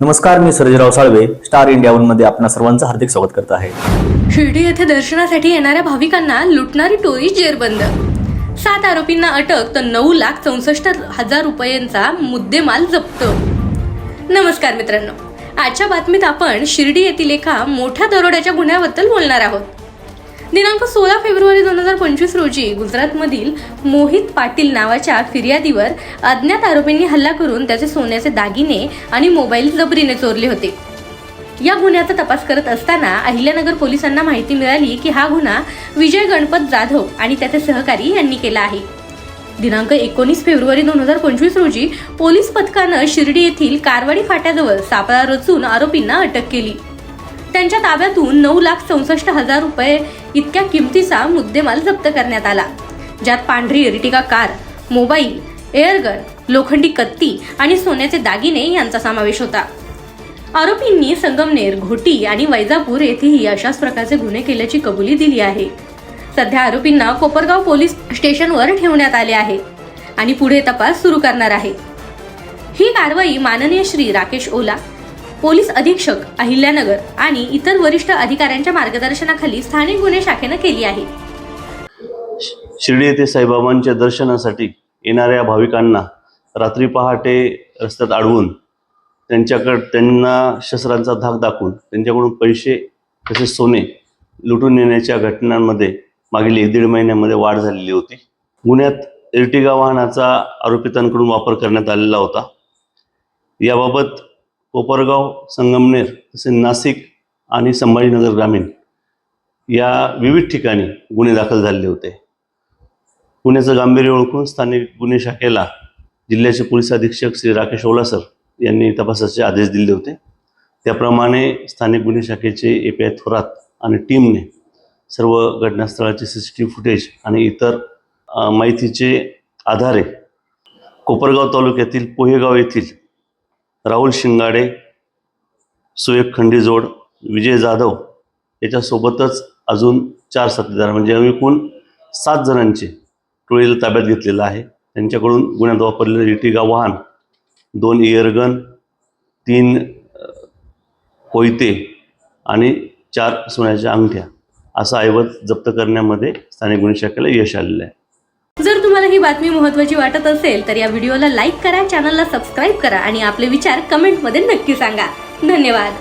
नमस्कार मी Sarjerao Salve star India वनमध्ये आपणा सर्वांचं हार्दिक स्वागत करत आहे. शिर्डी येथे दर्शनासाठी येणाऱ्या भाविकांना लुटणारी टोळी जेरबंद. सात आरोपींना अटक तर नऊ लाख चौसष्ट हजार रुपयांचा मुद्देमाल जप्त. नमस्कार मित्रांनो आजच्या बातमीत आपण शिर्डी येथील एका मोठ्या दरोड्याच्या गुन्ह्याबद्दल बोलणार आहोत. दिनांक सोळा फेब्रुवारी दोन हजार पंचवीस रोजी गुजरातमधील मोहित पाटील नावाच्या फिर्यादीवर अज्ञात आरोपींनी हल्ला करून त्याचे सोन्याचे दागिने आणि मोबाईल जबरीने चोरले होते. या गुन्ह्याचा तपास करत असताना अहिल्यानगर पोलिसांना माहिती मिळाली की हा गुन्हा विजय गणपत जाधव आणि त्याचे सहकारी यांनी केला आहे. दिनांक एकोणीस फेब्रुवारी दोन हजार पंचवीस रोजी पोलीस पथकानं शिर्डी येथील कारवाडी फाट्याजवळ सापळा रचून आरोपींना अटक केली. त्यांच्या ताब्यातून नऊ लाख चौसष्ट हजार रुपये इतक्या किमतीचा मुद्देमाल जप्त करण्यात आला ज्यात पांढरी एर्टिगा कार मोबाईल एअरगन लोखंडी कत्ती आणि सोन्याचे दागिने यांचा समावेश होता. आरोपींनी संगमनेर घोटी आणि वैजापूर येथेही अशाच प्रकारचे गुन्हे केल्याची कबुली दिली आहे. सध्या आरोपींना कोपरगाव पोलीस स्टेशनवर ठेवण्यात आले आहे आणि पुढे तपास सुरू करणार आहे. ही कारवाई माननीय श्री राकेश ओला पोलीस अधीक्षक अहिल्यानगर आणि इतर वरिष्ठ अधिकाऱ्यांच्या मार्गदर्शनाखाली स्थानिक गुन्हे शाखेनं केली आहे. शिर्डी येथे साईबाबांच्या दर्शनासाठी येणाऱ्या भाविकांना रात्री पहाटे रस्त्यात अडवून त्यांच्याकडे त्यांना शस्त्रांचा धाक दाखवून त्यांच्याकडून पैसे तसेच सोने लुटून नेण्याच्या घटनांमध्ये मागील एक दीड महिन्यामध्ये वाढ झालेली होती. गुन्ह्यात इर्टिगा वाहनाचा आरोपितांकडून वापर करण्यात आलेला होता. याबाबत कोपरगाव संगमनेर तसेच नाशिक आणि संभाजीनगर ग्रामीण या विविध ठिकाणी गुन्हे दाखल झालेले होते. गुन्ह्याचं गांभीर्य ओळखून स्थानिक गुन्हे शाखेला जिल्ह्याचे पोलीस अधीक्षक श्री राकेश ओलासर यांनी तपासाचे आदेश दिले होते. त्याप्रमाणे स्थानिक गुन्हे शाखेचे ए पी आय थोरात आणि टीमने सर्व घटनास्थळाचे C C T V footage आणि इतर माहितीचे आधारे कोपरगाव तालुक्यातील पोहेगाव येथील राहुल शिंगाडे सुएक खंडीजोड विजय जाधव याच्यासोबतच अजून चार साथीदार म्हणजे एकूण सात जणांचे टोळीला ताब्यात घेतलेलं आहे. त्यांच्याकडून गुन्ह्यात वापरलेलं इटिगा वाहन दोन इयरगन तीन कोयते आणि चार सोन्याच्या अंगठ्या असा ऐवज जप्त करण्यामध्ये स्थानिक गुन्हे शाखेला यश आलेलं आहे. जर तुम्हाला ही बातमी महत्त्वाची वाटत असेल तर या व्हिडिओला लाईक करा चॅनलला सबस्क्राईब करा आणि आपले विचार कमेंटमध्ये नक्की सांगा. धन्यवाद.